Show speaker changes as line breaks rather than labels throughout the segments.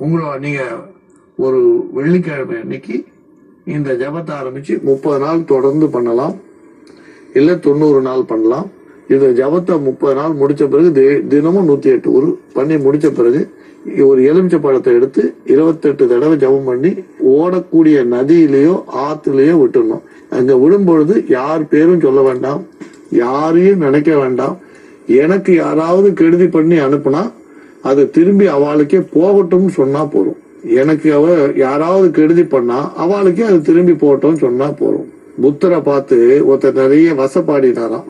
உங்களோட நீங்க ஒரு வெள்ளிக்கிழமை அன்னைக்கு இந்த ஜபத்தை ஆரம்பிச்சு முப்பது நாள் தொடர்ந்து பண்ணலாம். இல்ல தொண்ணூறு நாள் பண்ணலாம். இந்த ஜபத்தை முப்பது நாள் முடிச்ச பிறகு தி- தினமும் நூத்தி எட்டு ஒரு பண்ணி முடிச்ச பிறகு ஒரு எலுமிச்சை பழத்தை எடுத்து இருபத்தெட்டு தடவை ஜபம் பண்ணி ஓடக்கூடிய நதியிலேயோ ஆத்துலயோ விட்டுடணும் அங்க விடும் பொழுது யார் பேரும் சொல்ல வேண்டாம். யாரையும் நினைக்க வேண்டாம். எனக்கு யாராவது கெடுதி பண்ணி அனுப்புனா அது திரும்பி அவளுக்கே போகட்டும்னு சொன்னா போதும். எனக்கு அவ யாராவது கெடுதி பண்ணா அவளுக்கே அது திரும்பி போகட்டும்னு சொன்னா போதும். புத்தரை பார்த்து ஒருத்தர் நிறைய வசப்பாடினாராம்.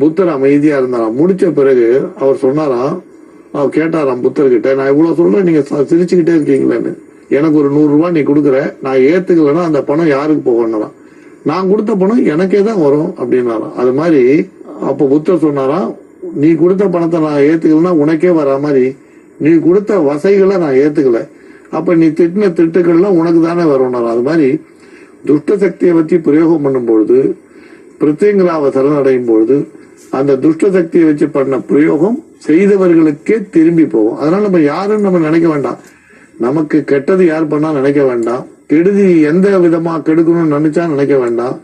புத்தர் அமைதியா இருந்தாராம். முடிச்ச பிறகு அவர் சொன்னாராம் அவர் கேட்டாராம் புத்தர்கிட்ட நான் இவ்வளவு சொல்றேன் நீங்க சிரிச்சுக்கிட்டே இருக்கீங்களேன்னு. எனக்கு ஒரு நூறு ரூபாய் நீ கொடுக்குற நான் ஏத்துக்கலன்னா அந்த பணம் யாருக்கு போகணும் நான் கொடுத்த பணம் எனக்கே தான் வரும் அப்படின்னாராம். அது மாதிரி அப்ப புத்தர் சொன்னாராம் நீ கொடுத்த பணத்தை நான் ஏத்துக்கலைன்னா உனக்கே வரா மாதிரி. நீ கொடுத்த வசைகளை நான் ஏத்துக்கல. அப்ப நீ திட்டின திட்டுக்கள்லாம் உனக்கு தானே வரணும் அது மாதிரி துஷ்ட சக்தியை பத்தி பிரயோகம் பண்ணும் பொழுது பிரத்யங்கராவை சரணடையும் பொழுது அந்த துஷ்ட சக்தியை வச்சு பண்ண பிரயோகம் செய்தவர்களுக்கே திரும்பி போகும். அதனால நம்ம யாரும் நம்ம நினைக்க வேண்டாம். நமக்கு கெட்டது யார் பண்ணா நினைக்க வேண்டாம். கெடுதி எந்த விதமா கெடுக்கணும்னு நினைச்சா நினைக்க வேண்டாம்.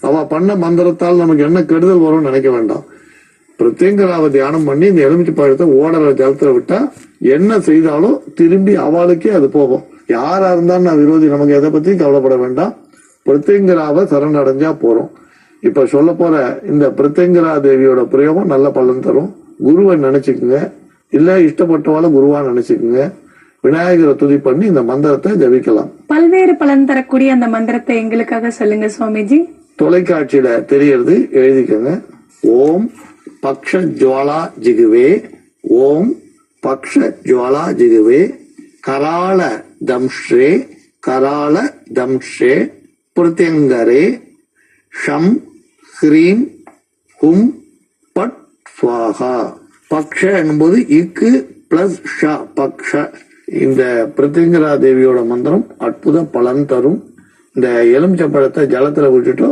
அவ பண்ண மந்திரத்தால் நமக்கு என்ன கெடுதல் வரும்னு நினைக்க வேண்டாம். பிரத்யங்கராவை தியானம் பண்ணி இந்த எலுமிச்சை பழத்தை ஓடற ஜலத்துல விட்டா என்ன செய்தாலும் திரும்பி அவளுக்கே அது போகும். யாரா இருந்தாலும் நான் விரோதி நமக்கு எதை பத்தியும் கவலைப்பட வேண்டாம். பிரத்யங்கராவை சரணடைஞ்சா போறோம். இப்ப சொல்ல போற இந்த பிரத்யங்கரா தேவியோட பிரயோகம் நல்ல பலன் தரும். குருவை நினைச்சுக்குங்க. இல்ல இஷ்டப்பட்டவால குருவா நினைச்சுக்குங்க. விநாயகரை துதி பண்ணி இந்த மந்திரத்தை ஜபிக்கலாம்.
பல்வேறு பலன் தரக்கூடிய அந்த மந்திரத்தை எங்களுக்காக சொல்லுங்க சுவாமிஜி.
தொலைக்காட்சியில தெரியறது எழுதிக்கங்க. ஓம் பக்ஷ ஜுவாலா ஜிகுவே ஓம் பக்ஷ ஜுவாலா ஜிகுவே கராள தம்ஷே கராள தம்ஷே பிரத்யங்கரே ஷம் ஹ்ரீம் ஹும் பட் ஸ்வாகா பக்ஷ என்பது இக்கு பிளஸ் ஷ பக்ஷ. இந்த பிரத்யங்கரா தேவியோட மந்திரம் அற்புத பலன் தரும். இந்த எலுமிச்சை பழத்தை ஜலத்துல விட்டுட்டு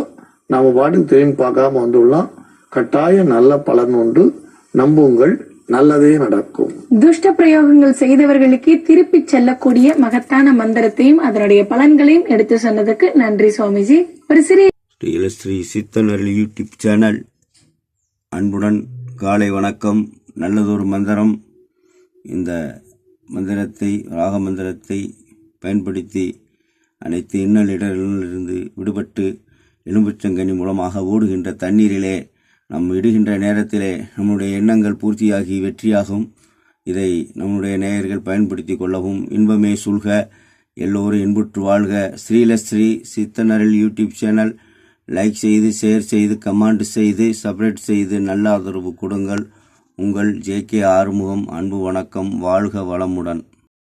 நாம பாட்டுக்கு திரும்பி பார்க்காம வந்துடலாம். கட்டாயம் நல்ல பலன் உண்டு. நம்புங்கள் நல்லதே நடக்கும்.
துஷ்ட பிரயோகங்கள் செய்தவர்களுக்கு திருப்பி செல்லக்கூடிய மகத்தான மந்திரத்தையும் அதனுடைய பலன்களையும் எடுத்து சொன்னதுக்கு நன்றி சுவாமிஜி. ஒரு சிறிய
ஸ்ரீ ஸ்ரீ சித்தனர்கள் யூடியூப் சேனல். அன்புடன் காலை வணக்கம். நல்லதொரு மந்திரம். இந்த மந்திரத்தை ராக மந்திரத்தை பயன்படுத்தி அனைத்து இன்னலிடர்களிலிருந்து விடுபட்டு எலும்புச்சங்கனி மூலமாக ஓடுகின்ற தண்ணீரிலே நாம் இடுகின்ற நேரத்திலே நம்முடைய எண்ணங்கள் பூர்த்தியாகி வெற்றியாகும். இதை நம்முடைய நேயர்கள் பயன்படுத்தி கொள்ளவும். இன்பமே சொல்க. எல்லோரும் இன்புற்று வாழ்க. ஸ்ரீலஸ்ரீ சித்தனரில் யூடியூப் சேனல். லைக் செய்து ஷேர் செய்து கமெண்ட் செய்து சப்ரேட் செய்து நல்ல ஆதரவு கொடுங்கள். உங்கள் ஜே கே ஆறுமுகம் அன்பு வணக்கம் வாழ்க வளமுடன்.